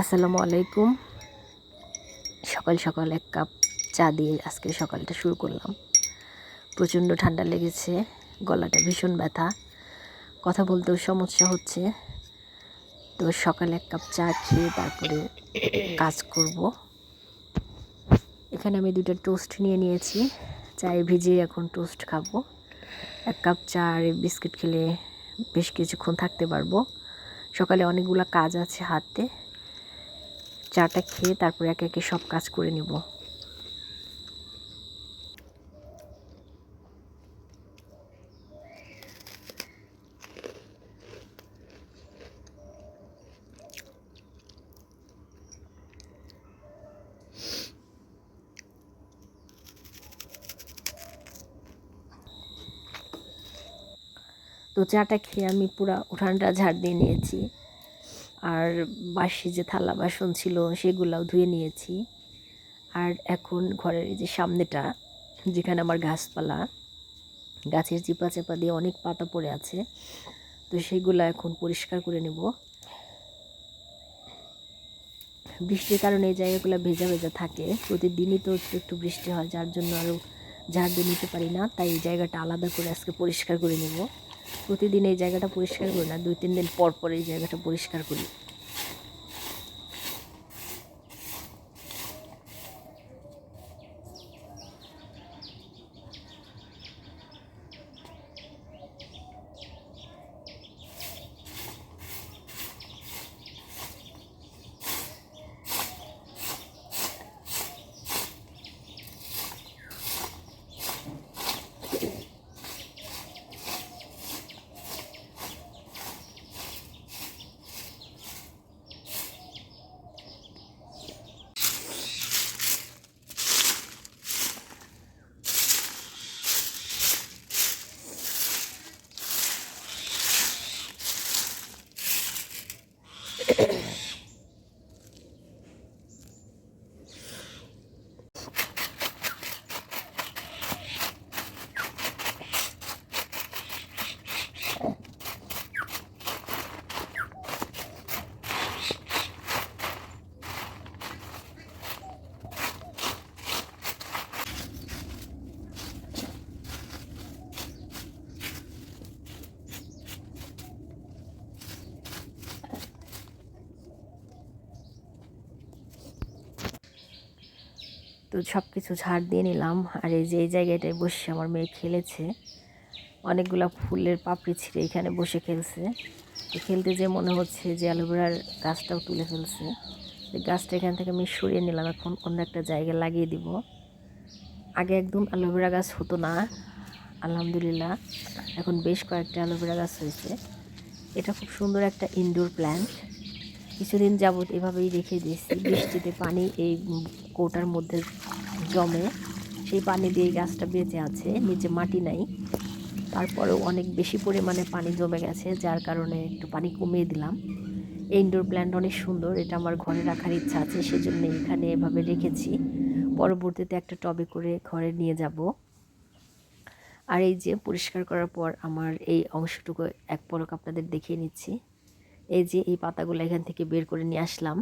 আসসালামু আলাইকুম। সকাল সকাল এক কাপ চা দিয়ে আজকে সকালটা শুরু করলাম। প্রচণ্ড ঠান্ডা লেগেছে, গলাটা ভীষণ ব্যথা। কথা বলতেও সমস্যা হচ্ছে। তো সকালে এক কাপ চা খেয়ে তারপরে কাজ করব। এখানে আমি দুটো টোস্ট নিয়ে নিয়েছি। চায়ে ভিজিয়ে এখন টোস্ট খাব। এক কাপ চা আর বিস্কিট খেলে বেশ কিছুক্ষণ থাকতে পারব। সকালে অনেকগুলো কাজ আছে হাতে। চাটা খেয়ে তারপর একে একে সব কাজ করে নিব। তো চাটা খেয়ে আমি পুরা উঠানটা ঝাড় দিয়ে নিয়েছি। আর বাসি যে থালা বাসন ছিল সেগুলাও ধুয়ে নিয়েছি। আর এখন ঘরের যে সামনেটা, যেখানে আমার গাছপালা, গাছের চিপা চাপা দিয়ে অনেক পাতা পড়ে আছে, তো সেগুলো এখন পরিষ্কার করে নেব। বৃষ্টির কারণে এই জায়গাগুলো ভেজা ভেজা থাকে, প্রতিদিনই তো একটু একটু বৃষ্টি হয়, যার জন্য আরও ঝাড় দিয়ে নিতে পারি না, তাই এই জায়গাটা আলাদা করে আজকে পরিষ্কার করে নেব। প্রতিদিন এই জায়গাটা পরিষ্কার করি না, দুই, তিন দিন পর পর এই জায়গাটা পরিষ্কার করি। তো সব কিছু ঝাড় দিয়ে নিলাম। আর এই যে, এই জায়গাটায় বসে আমার মেয়ে খেলেছে। অনেকগুলা ফুলের পাপড়ি ছিঁড়ে এখানে বসে খেলছে। তো খেলতে যে মনে হচ্ছে যে অ্যালোভেরার গাছটাও তুলে ফেলছে। গাছটা এখান থেকে আমি সরিয়ে নিলাম। এখন অন্য একটা জায়গায় লাগিয়ে দিব। আগে একদম অ্যালোভেরা গাছ হতো না। আলহামদুলিল্লাহ। এখন বেশ কয়েকটা অ্যালোভেরা গাছ হয়েছে। এটা খুব সুন্দর একটা ইনডোর প্ল্যান্ট কিছুদিন যাবত এভাবেই রেখে দিয়েছি। বৃষ্টিতে পানি এই কৌটার মধ্যে জমে, সেই পানি দিয়ে গাছটা বেঁচে আছে, নিচে মাটি নাই। তারপরেও অনেক বেশি পরিমাণে পানি জমে গেছে, যার কারণে একটু পানি কমিয়ে দিলাম। এই ইনডোর প্ল্যান্ট অনেক সুন্দর, এটা আমার ঘরে রাখার ইচ্ছা আছে, সেজন্য এখানে এভাবে রেখেছি। পরবর্তীতে একটা টবে করে ঘরে নিয়ে যাব। আর এই যে পরিষ্কার করার পর আমার এই অংশটুকু এক পলক আপনাদের দেখিয়ে নিচ্ছি। এই যে এই পাতাগুলো এখান থেকে বের করে নিয়ে আসলাম।